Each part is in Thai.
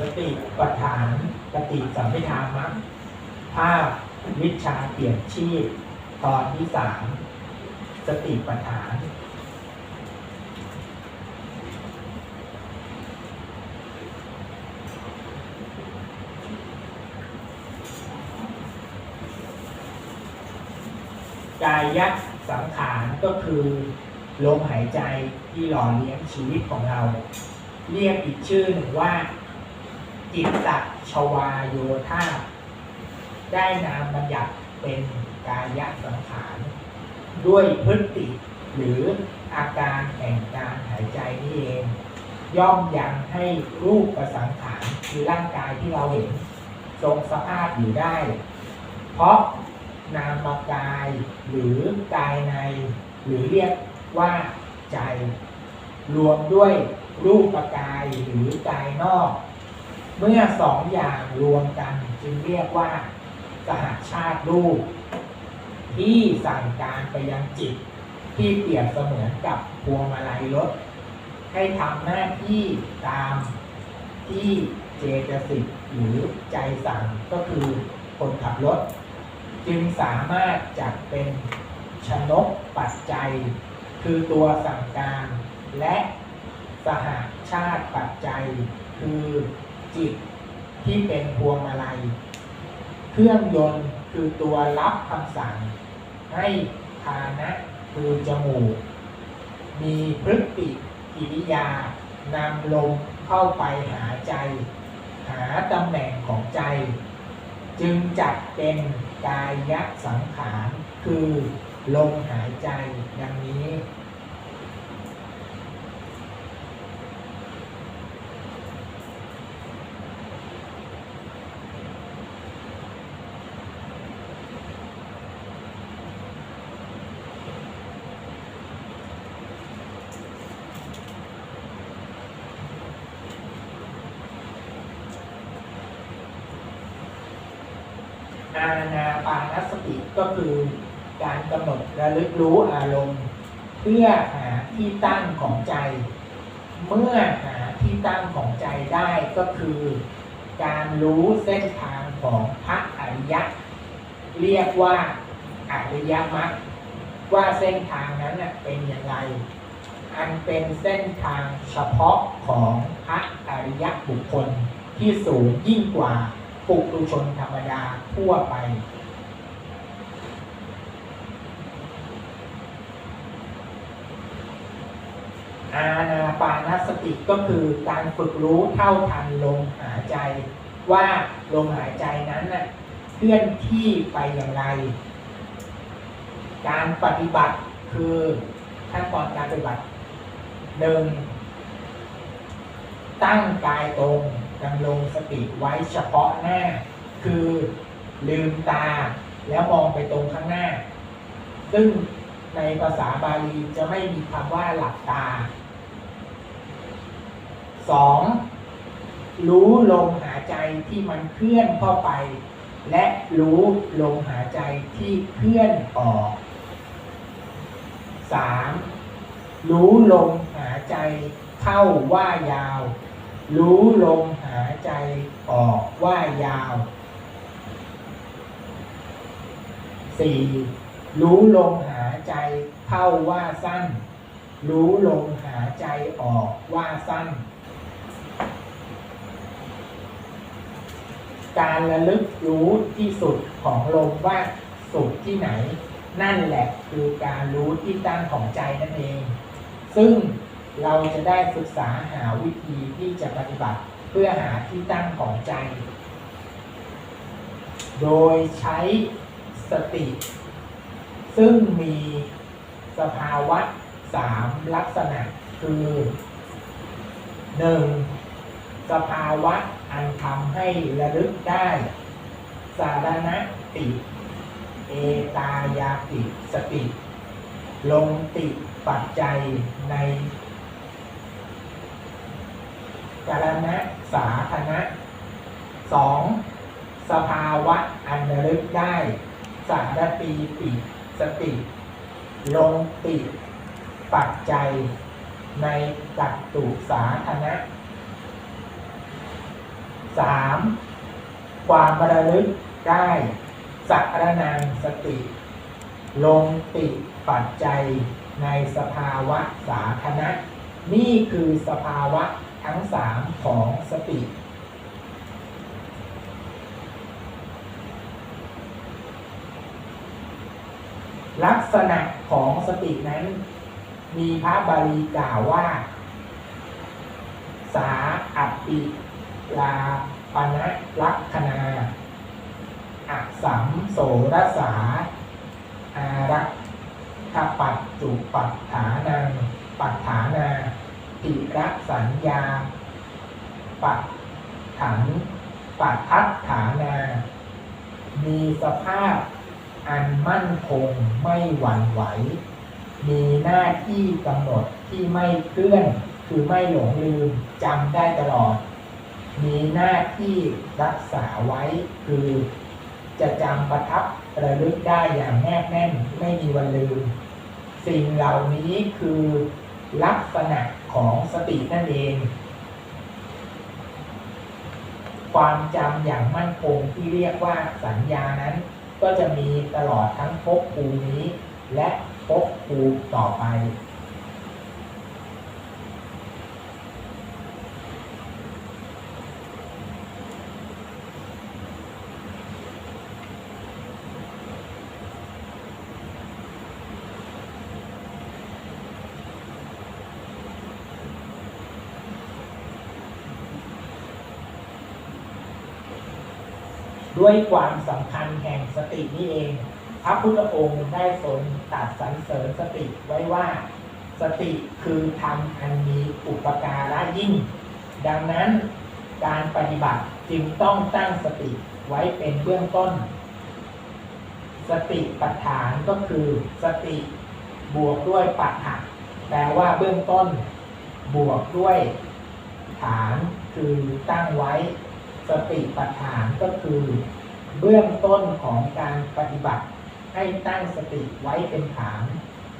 สติปัฏฐานปฏิสัมพิธามัคภาพวิชาเปลี่ยนชีพ ตอนที่สามสติปัฏฐาน กายยักสังขารก็คือลมหายใจที่หล่อเลี้ยงชีวิตของเรา เรียกอีกชื่อหนึ่งว่า จิตตชวาโยธาได้นามบัญญัติเป็นกายสังขารด้วยพฤติหรืออาการแห่งการหายใจนี่เอง ย่อมยังให้รูปประสังขารคือร่างกายที่เราเห็น ทรงสภาพอยู่ได้ เพราะนามกายหรือกายใน หรือเรียกว่าใจ รวมด้วยรูปกายหรือกายนอก เมื่อสองอย่างรวมกันจึงเรียกว่า สหชาติรูป ที่สั่งการไปยังจิต ที่เปรียบเสมือนกับพวงมาลัยรถ ให้ทำหน้าที่ตามที่เจตสิกหรือใจสั่งก็คือคนขับรถ จึงสามารถจัดเป็นชนกปัจจัย คือตัวสั่งการ และสหชาติปัจจัย คือ จิตที่เป็นพวงมาลัย เครื่องยนต์คือตัวรับคำสั่ง ให้ฐานะคือจมูก มีพฤติกิริยานำลมเข้าไปหาใจ หาตำแหน่งของใจ จึงจัดเป็นกายสังขารคือลมหายใจดังนี้ อาณาปานสติก็คือการกำหนดระลึกรู้อารมณ์ เพื่อหาที่ตั้งของใจ เมื่อหาที่ตั้งของใจได้ก็คือ การรู้เส้นทางของพระอริยะ เรียกว่าอริยมรรคว่าเส้นทางนั้นเป็นอย่างไร อันเป็นเส้นทางเฉพาะของพระอริยบุคคลที่สูงยิ่งกว่า ปุถุชนธรรมดาทั่วไป อาณาปานสติก็คือการฝึกรู้เท่าทันลมหายใจ ว่าลมหายใจนั้นน่ะเคลื่อนที่ไปอย่างไร การปฏิบัติคือขั้นตอนการปฏิบัติหนึ่งตั้งกายตรง ดำรงสติไว้เฉพาะหน้า คือลืมตาแล้วมองไปตรงข้างหน้า ซึ่งในภาษาบาลีจะไม่มีคำว่าหลับตาสองรู้ลมหายใจที่มันเคลื่อนเข้าไป และรู้ลมหายใจที่เคลื่อนออกสามรู้ลมหายใจเข้าว่ายาว รู้ลม หายใจออกว่ายาวสี่รู้ลมหายใจเข้าว่าสั้น รู้ลมหายใจออกว่าสั้น การระลึกรู้ที่สุดของลมว่าสุดที่ไหน นั่นแหละคือการรู้ที่ตั้งของใจนั่นเอง ซึ่งเราจะได้ศึกษาหาวิธีที่จะปฏิบัติ เพื่อหาที่ตั้งของใจ โดยใช้สติ ซึ่งมีสภาวะสามลักษณะคือหนึ่งสภาวะอันทำให้ระลึกได้ สารณติ เอตายาติสติ ลงติปัจจัยในกรณะ สาธนะสองสภาวะอันระลึกได้ สารตีติสติ ลงติปัจจัย ในกัตตุสาธนะสามความระลึกได้สักรนังสติ ลงติปัจจัยในสภาวะสาธนะนี่คือสภาวะ ทั้งสามของสติลักษณะของสตินั้น มีพระบาลีกล่าวว่า สาอัปิลาปณะลักษณาอักสัมโสรสา อารักขปัจจุปัฏฐานัง ปัฏฐานา ติระสัญญา ปัฏถังปัฏทัฏฐานา มีสภาพอันมั่นคงไม่หวั่นไหว มีหน้าที่กำหนดที่ไม่เคลื่อน คือไม่หลงลืมจำได้ตลอด มีหน้าที่รักษาไว้ คือจะจำประทับระลึกได้อย่างแนบแน่น ไม่มีวันลืม สิ่งเหล่านี้คือลักษณะ ของสตินั่นเอง ความจำอย่างมั่นคงที่เรียกว่าสัญญานั้น ก็จะมีตลอดทั้งภพภูมินี้ และภพภูมิต่อไป ด้วยความสำคัญแห่งสตินี้เอง พระพุทธองค์ได้ทรงตัดสรรเสริญสติไว้ว่า สติคือธรรมอันมีอุปการะยิ่ง ดังนั้นการปฏิบัติจึงต้องตั้งสติไว้เป็นเบื้องต้น สติปัฏฐานก็คือสติบวกด้วยปัฏฐานแปลว่าเบื้องต้น บวกด้วยฐานคือตั้งไว้ สติปัฏฐานก็คือ เบื้องต้นของการปฏิบัติให้ตั้งสติไว้เป็นฐาน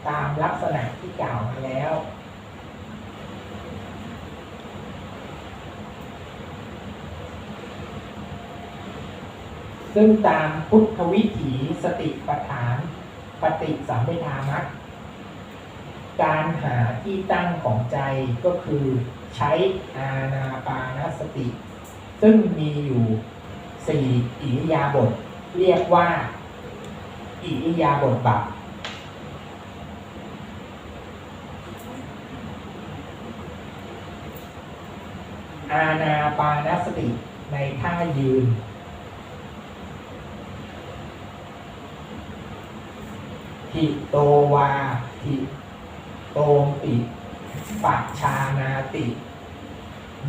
ตามลักษณะที่กล่าวมาแล้ว ซึ่งตามพุทธวิถีสติปัฏฐาน ปฏิสัมพิธามัตการหาที่ตั้งของใจก็คือใช้อาณาปานสติ ซึ่งมีอยู่สี่อิริยาบถเรียกว่า อิริยาบถบัพอาณาปานสติในท่ายืน ทิโตวาทิโตมติปัจชานาติ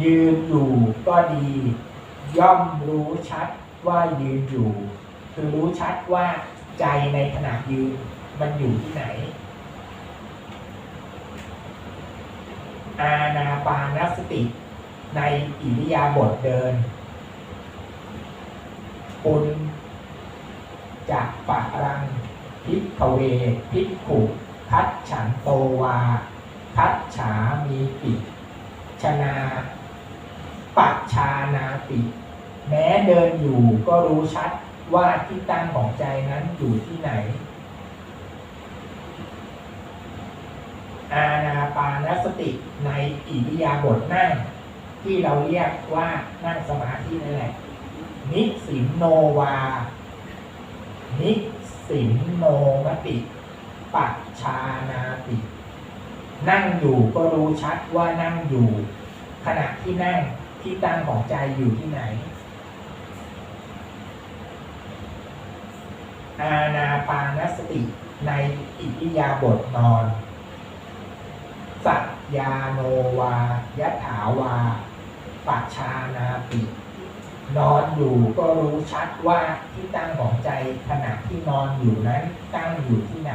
ยืนอยู่ก็ดี ย่อมรู้ชัดว่ายืนอยู่ คือรู้ชัดว่าใจในขณะยืนมันอยู่ที่ไหน อาณาปานสติในอิริยาบถเดินปุณจากปะรังพิกเวพิกขุทัดฉันโตวา ทัดฉามีปิชนา ปัจชานาปิแม้เดินอยู่ก็รู้ชัดว่าที่ตั้งของใจนั้นอยู่ที่ไหน อาณาปานสติในอิริยาบถนั่ง ที่เราเรียกว่านั่งสมาธินั่นแหละ นิสิมโนวา นิสิมโนมติปัจชานาติ นั่งอยู่ก็รู้ชัดว่านั่งอยู่ ขณะที่นั่ง ที่ตั้งของใจอยู่ที่ไหน อาณาปานสติในอิริยาบถนอน สัจญาโนวายะถาวาปัชานาตินอนอยู่ก็รู้ชัดว่าที่ตั้งของใจขณะที่นอนอยู่นั้นตั้งอยู่ที่ไหน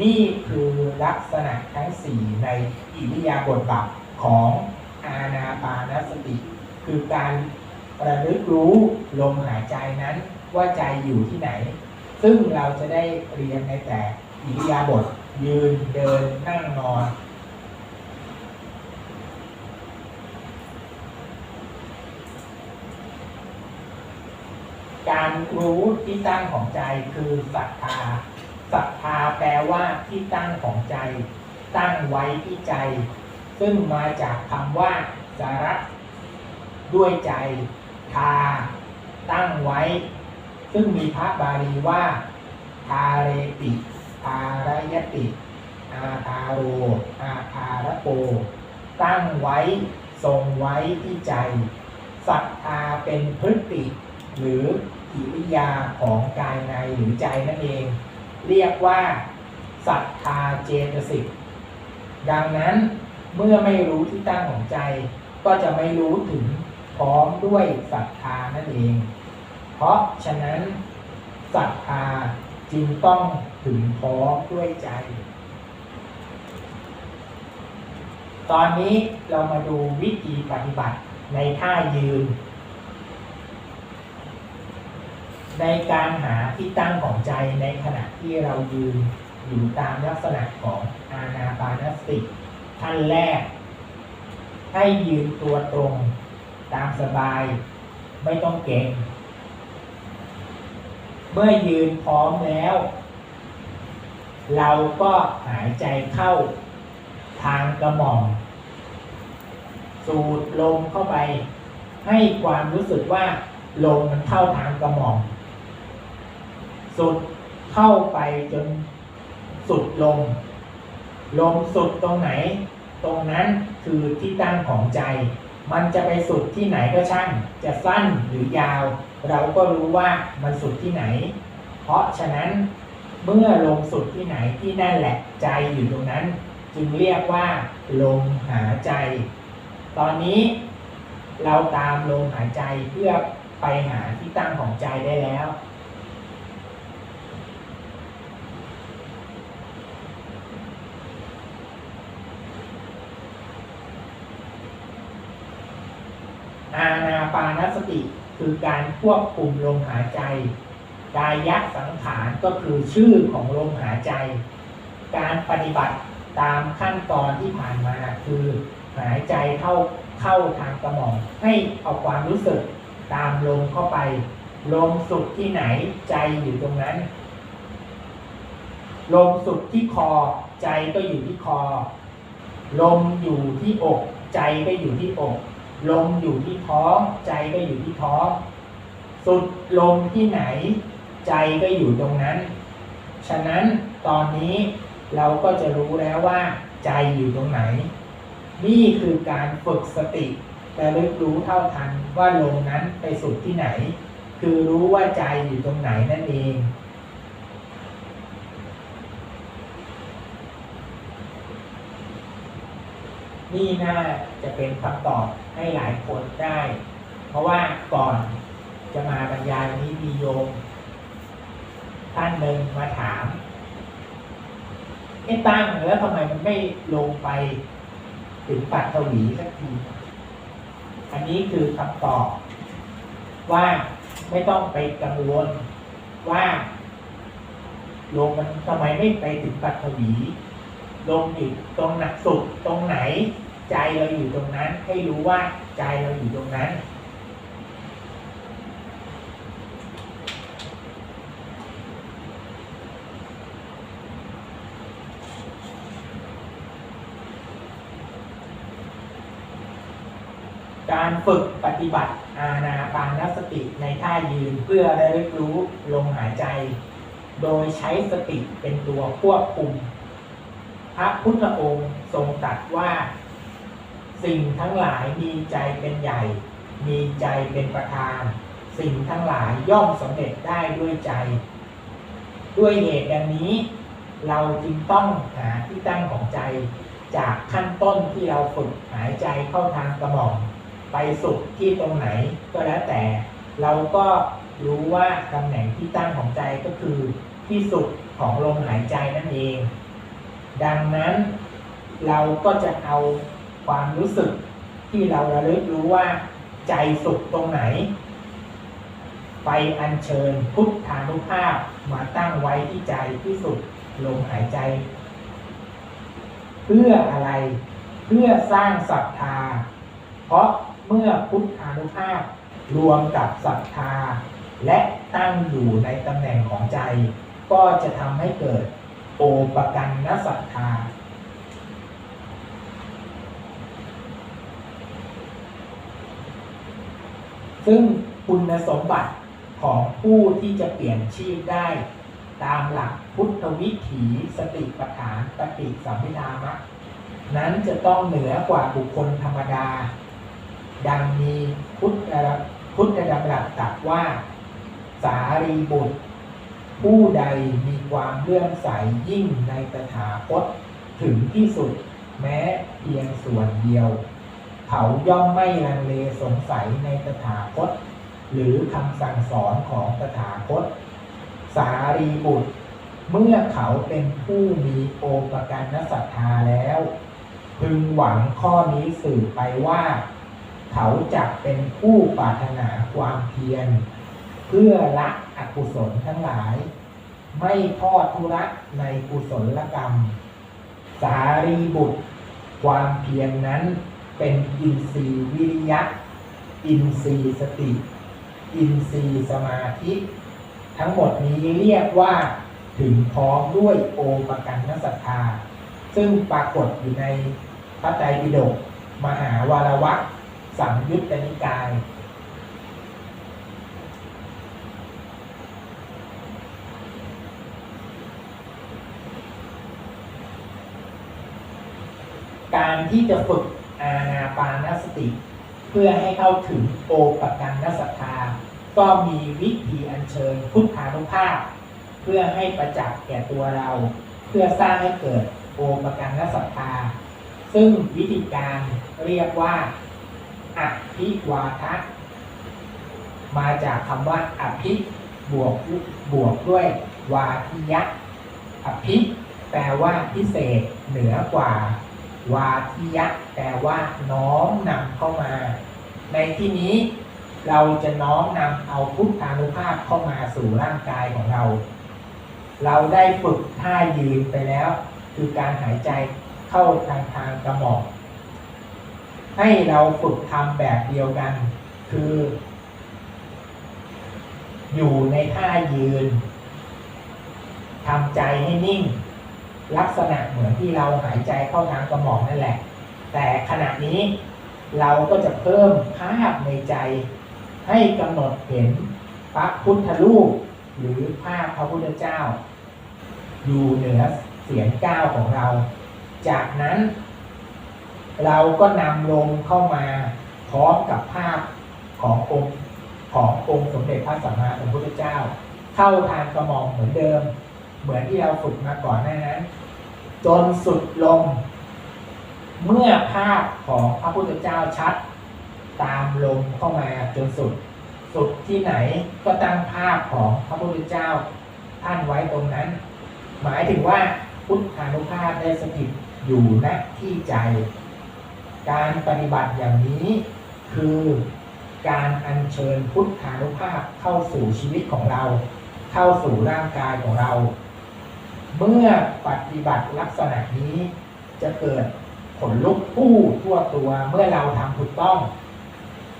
นี่คือลักษณะทั้งสี่ในอิริยาบถบัพของ อาณาปานสติ คือการระลึกรู้ลมหายใจนั้นว่าใจอยู่ที่ไหน ซึ่งเราจะได้เรียนในแต่อิริยาบถยืนเดินนั่งนอนการรู้ที่ตั้งของใจคือศรัทธา ศรัทธาแปลว่าที่ตั้งของใจ ตั้งไว้ที่ใจ ซึ่งมาจากคำว่าสาระด้วยใจทา ตั้งไว้ ซึ่งมีพระบาลีว่า ทาเรติทารยติอาทาโรอาทารโป ตั้งไว้ทรงไว้ที่ใจศรัทธาเป็นพฤติ หรือกิริยาของกายในหรือใจนั่นเอง เรียกว่าศรัทธาเจตสิกดังนั้น เมื่อไม่รู้ที่ตั้งของใจ ก็จะไม่รู้ถึงพร้อมด้วยศรัทธานั่นเอง เพราะฉะนั้นศรัทธาจึงต้องถึงพร้อมด้วยใจ ตอนนี้เรามาดูวิธีปฏิบัติในท่ายืน ในการหาที่ตั้งของใจในขณะที่เรายืนอยู่ตามลักษณะของอานาปานสติ ขั้นแรก ให้ยืนตัวตรงตามสบาย ไม่ต้องเก่ง เมื่อยืนพร้อมแล้ว เราก็หายใจเข้าทางกระหม่อม สูดลมเข้าไป ให้ความรู้สึกว่าลมมันเข้าทางกระหม่อม สุดเข้าไปจนสุดลม ลมสุดตรงไหน ตรงนั้นคือที่ตั้งของใจ มันจะไปสุดที่ไหนก็ช่าง จะสั้นหรือยาว เราก็รู้ว่ามันสุดที่ไหน เพราะฉะนั้นเมื่อลมสุดที่ไหนที่นั่นแหละใจอยู่ตรงนั้น จึงเรียกว่า ลมหายใจ ตอนนี้เราตามลมหายใจเพื่อไปหาที่ตั้งของใจได้แล้ว อาณาปานสติคือการควบคุมลมหายใจกายักสังขารก็คือชื่อของลมหายใจ การปฏิบัติตามขั้นตอนที่ผ่านมาคือหายใจเข้าเข้าทางกระหม่อมให้เอาความรู้สึกตามลมเข้าไปลมสุดที่ไหนใจอยู่ตรงนั้นลมสุดที่คอใจก็อยู่ที่คอ ลมอยู่ที่อก ใจก็อยู่ที่อก ลมอยู่ที่ท้องใจก็อยู่ที่ท้อง สุดลมที่ไหน ใจก็อยู่ตรงนั้น ฉะนั้นตอนนี้เราก็จะรู้แล้วว่า ใจอยู่ตรงไหน นี่คือการฝึกสติแต่ลึกรู้เท่าทันว่าลมนั้นไปสุดที่ไหน คือรู้ว่าใจอยู่ตรงไหนนั่นเอง นี่น่าจะเป็นคำตอบให้หลายคนได้ เพราะว่าก่อนจะมาบรรยายนี้มีโยมท่านหนึ่งมาถามให้ตั้งแล้วทำไมมันไม่ลงไปถึงปัตตวีสักทีอันนี้คือคำตอบ ว่าไม่ต้องไปกังวลว่าลงมันทำไมไม่ไปถึงปัตตวี ลงอยู่ตรงหนักสุดตรงไหน ใจเราอยู่ตรงนั้น ให้รู้ว่าใจเราอยู่ตรงนั้น การฝึกปฏิบัติอาณาปานสติในท่ายืนเพื่อได้รู้ลมหายใจ โดยใช้สติเป็นตัวควบคุม พระพุทธองค์ทรงตรัสว่า สิ่งทั้งหลายมีใจเป็นใหญ่ มีใจเป็นประธาน สิ่งทั้งหลายย่อมสำเร็จได้ด้วยใจ ด้วยเหตุดังนี้ เราจึงต้องหาที่ตั้งของใจ จากขั้นต้นที่เราฝึกหายใจเข้าทางกระหม่อมไปสุดที่ตรงไหนก็แล้วแต่ เราก็รู้ว่าตำแหน่งที่ตั้งของใจก็คือที่สุดของลมหายใจนั่นเอง ดังนั้นเราก็จะเอาความรู้สึกที่เราระลึกรู้ว่าใจสุดตรงไหน ไปอัญเชิญพุทธานุภาพมาตั้งไว้ที่ใจที่สุดลมหายใจ เพื่ออะไรเพื่อสร้างศรัทธา เพราะเมื่อพุทธานุภาพรวมกับศรัทธา และตั้งอยู่ในตำแหน่งของใจ ก็จะทำให้เกิด โอปกันนศรัทธาซึ่งคุณสมบัติของผู้ที่จะเปลี่ยนชีพได้ ตามหลักพุทธวิถีสติปัฏฐานปฏิสัมพิธามะนั้นจะต้องเหนือกว่าบุคคลธรรมดา ดังมีพุทธพุทธดำรัสตรัสว่า สารีบุตร ผู้ใดมีความเลื่อมใสยิ่งในตถาคตถึงที่สุดแม้เพียงส่วนเดียว เขาย่อมไม่ลังเลสงสัยในตถาคต หรือคำสั่งสอนของตถาคต สารีบุตร เมื่อเขาเป็นผู้มีโอปการนศรัทธาแล้ว พึงหวังข้อนี้สื่อไปว่า เขาจะเป็นผู้ปรารถนาความเพียร เพื่อละ อกุศลทั้งหลาย ไม่ทอดทุระในกุศลกรรม สารีบุตร ความเพียรนนั้นเป็นอินทรีย์วิริยะ อินทรีย์สติ อินทรีย์สมาธิ ทั้งหมดนี้เรียกว่าถึงพร้อมด้วยโอปกันนศรัทธา ซึ่งปรากฏอยู่ในพระไตรปิฎกมหาวารวักสังยุตตนิกาย การที่จะฝึกอาณาปานสติ เพื่อให้เข้าถึงโอปกันนศรัทธาก็มีวิธีอัญเชิญพุทธานุภาพ เพื่อให้ประจักษ์แก่ตัวเรา เพื่อสร้างให้เกิดโอปกันนศรัทธาซึ่งวิธีการเรียกว่าอภิวาทะมาจากคำว่าอภิบวกบวกด้วยวาทิยะอภิแปลว่าพิเศษเหนือกว่า วาทิยะแปลว่าน้อมนำเข้ามา ในที่นี้เราจะน้อมนำเอาพุทธานุภาพเข้ามาสู่ร่างกายของเรา เราได้ฝึกท่ายืนไปแล้ว คือการหายใจเข้าทางทางกระหม่อมให้เราฝึกทำแบบเดียวกัน คือ อยู่ในท่ายืนทำใจให้นิ่ง ลักษณะเหมือนที่เราหายใจเข้าทางกระหม่อมนั่นแหละ แต่ขณะนี้เราก็จะเพิ่มภาพในใจ ให้กำหนดเห็นพระพุทธรูปหรือภาพพระพุทธเจ้า อยู่เหนือเสียงก้าวของเรา จากนั้น เราก็นำลงเข้ามาพร้อมกับภาพขององค์ขององค์สมเด็จพระสัมมาสัมพุทธเจ้า เข้าทางกระหม่อมเหมือนเดิม เหมือนที่เราฝึกมาก่อนหน้านั้น จนสุดลง เมื่อภาพของพระพุทธเจ้าชัด ตามลงเข้ามาจนสุด สุดที่ไหนก็ตั้งภาพของพระพุทธเจ้าท่านไว้ตรงนั้น หมายถึงว่าพุทธานุภาพได้สถิตอยู่ณที่ใจ การปฏิบัติอย่างนี้คือการอัญเชิญพุทธานุภาพเข้าสู่ชีวิตของเรา เข้าสู่ร่างกายของเรา เมื่อปฏิบัติลักษณะนี้จะเกิดผลลุกผู้ทั่วตัวเมื่อเราทำถูกต้อง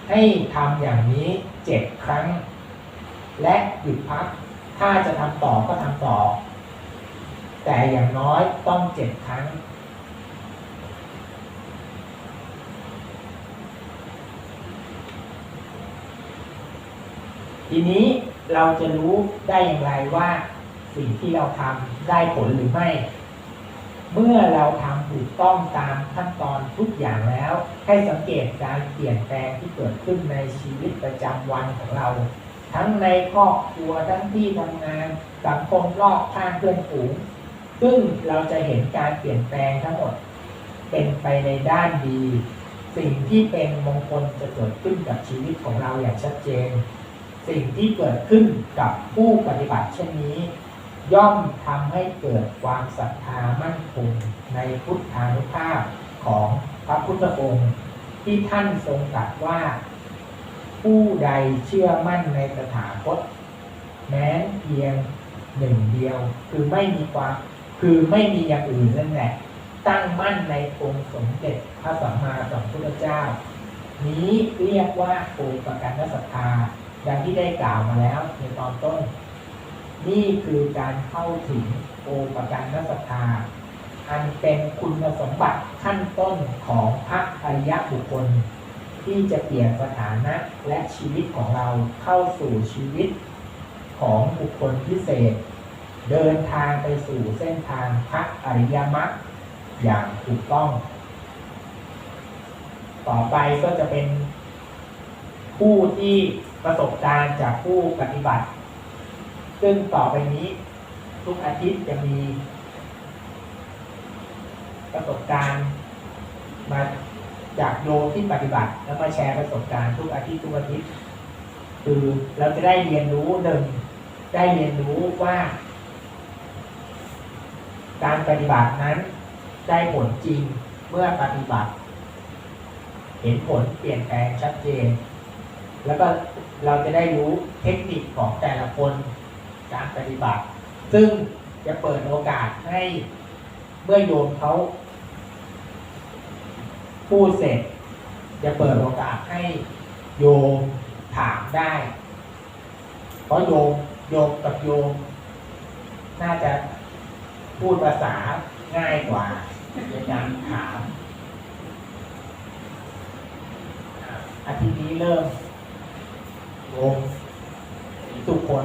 ให้ทำอย่างนี้เจ็ดครั้ง และหยุดพัก ถ้าจะทำต่อก็ทำต่อ แต่อย่างน้อยต้องเจ็ดครั้ง ทีนี้เราจะรู้ได้อย่างไรว่า สิ่งที่เราทำได้ผลหรือไม่ เมื่อเราทำถูกต้องตามขั้นตอนทุกอย่างแล้ว ให้สังเกตการเปลี่ยนแปลงที่เกิดขึ้นในชีวิตประจำวันของเรา ทั้งในครอบครัวทั้งที่ทำงานสังคมรอบข้างเพื่อนฝูงซึ่งเราจะเห็นการเปลี่ยนแปลงทั้งหมด เป็นไปในด้านดี สิ่งที่เป็นมงคลจะเกิดขึ้นกับชีวิตของเราอย่างชัดเจน สิ่งที่เกิดขึ้นกับผู้ปฏิบัติเช่นนี้ ย่อมทำให้เกิดความศรัทธามั่นคงในพุทธานุภาพของพระพุทธองค์ ที่ท่านทรงตรัสว่า ผู้ใดเชื่อมั่นในตถาคต แม้เพียงหนึ่งเดียว คือไม่มีความคือไม่มีอย่างอื่นนั่นแหละตั้งมั่นในองค์สมเด็จพระสัมมาสัมพุทธเจ้า นี้เรียกว่าโอปกันนศรัทธาดังที่ได้กล่าวมาแล้วในตอนต้น นี่คือการเข้าถึงโอปการนสถาอันเป็นคุณสมบัติขั้นต้นของพระอริยบุคคล ที่จะเปลี่ยนสถานะและชีวิตของเราเข้าสู่ชีวิตของบุคคลพิเศษ เดินทางไปสู่เส้นทางพระอริยมรรคอย่างถูกต้อง ต่อไปก็จะเป็นผู้ที่ประสบการณ์จากผู้ปฏิบัติ ซึ่งต่อไปนี้ทุกอาทิตย์จะมี ประสบการณ์มาจากโยที่ปฏิบัติ แล้วมาแชร์ประสบการณ์ทุกอาทิตย์ทุกอาทิตย์คือเราจะได้เรียนรู้หนึ่งได้เรียนรู้ว่า การปฏิบัตินั้น ได้ผลจริงเมื่อปฏิบัติ เห็นผลเปลี่ยนแปลงชัดเจน แล้วก็เราจะได้รู้เทคนิคของแต่ละคน การปฏิบัติ ซึ่งจะเปิดโอกาสให้เมื่อโยมเขาพูดเสร็จ จะเปิดโอกาสให้โยมถามได้ เพราะโยมโยมกับโยม น่าจะพูดภาษาง่ายกว่าในการถามอาทิตย์นี้เริ่มโยมทุกคน